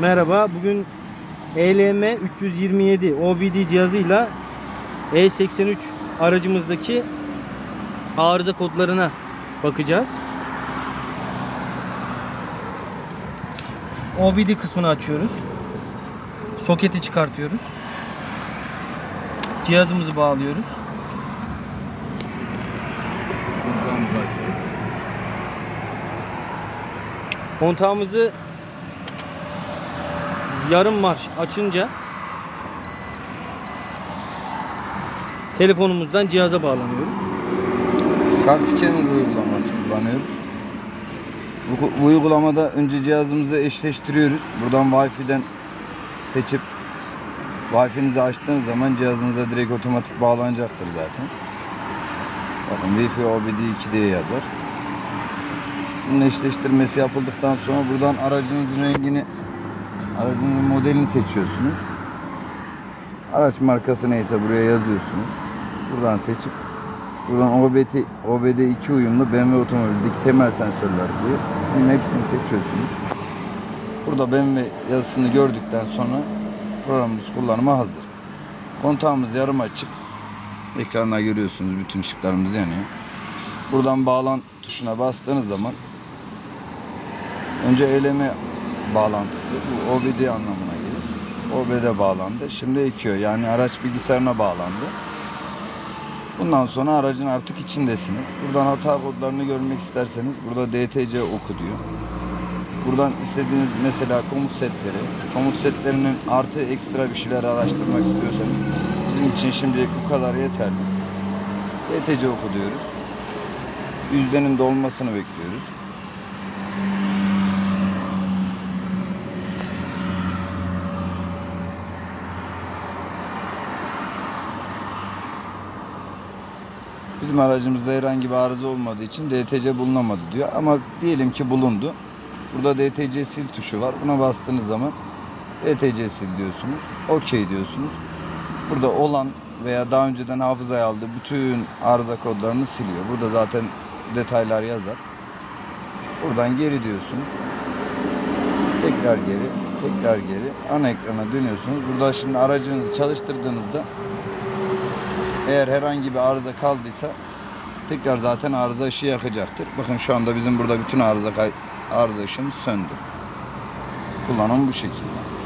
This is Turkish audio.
Merhaba. Bugün ELM 327 OBD cihazıyla E83 aracımızdaki arıza kodlarına bakacağız. OBD kısmını açıyoruz. Soketi çıkartıyoruz. Cihazımızı bağlıyoruz. Kontağımızı açıyoruz. Kontağımızı yarım marş açınca telefonumuzdan cihaza bağlanıyoruz. Kart scanner uygulaması kullanıyoruz. Bu, bu uygulamada önce cihazımızı eşleştiriyoruz. Buradan Wi-Fi'den seçip Wi-Fi'nizi açtığınız zaman cihazınıza direkt otomatik bağlanacaktır zaten. Bakın Wi-Fi OBD 2 diye yazar. Bunun eşleştirmesi yapıldıktan sonra buradan aracınızın rengini, aracınızın modelini seçiyorsunuz. Araç markası neyse buraya yazıyorsunuz. Buradan seçip Buradan OBD, OBD2 uyumlu BMW otomobildeki temel sensörler diyor. Bunun hepsini seçiyorsunuz. Burada BMW yazısını gördükten sonra programımız kullanıma hazır. Kontağımız yarım açık. Ekranda görüyorsunuz bütün ışıklarımız yanıyor. Buradan bağlan tuşuna bastığınız zaman önce eleme bağlantısı bu OBD anlamına gelir. OBD bağlandı. Şimdi ekiyor yani araç bilgisayarına bağlandı. Bundan sonra aracın artık içindesiniz. Buradan hata kodlarını görmek isterseniz burada DTC oku diyor. Buradan istediğiniz mesela komut setleri, komut setlerinin artı ekstra bir şeyler araştırmak istiyorsanız bizim için şimdilik bu kadar yeterli. DTC oku diyoruz. Yüzdenin dolmasını bekliyoruz. Bizim aracımızda herhangi bir arıza olmadığı için DTC bulunamadı diyor. Ama diyelim ki bulundu. Burada DTC sil tuşu var. Buna bastığınız zaman DTC sil diyorsunuz. OK diyorsunuz. Burada olan veya daha önceden hafızaya aldığı bütün arıza kodlarını siliyor. Burada zaten detaylar yazar. Buradan geri diyorsunuz. Tekrar geri, tekrar geri. Ana ekrana dönüyorsunuz. Burada şimdi aracınızı çalıştırdığınızda eğer herhangi bir arıza kaldıysa tekrar zaten arıza ışığı yakacaktır. Bakın şu anda bizim burada bütün arıza arıza ışığımız söndü. Kullanım bu şekilde.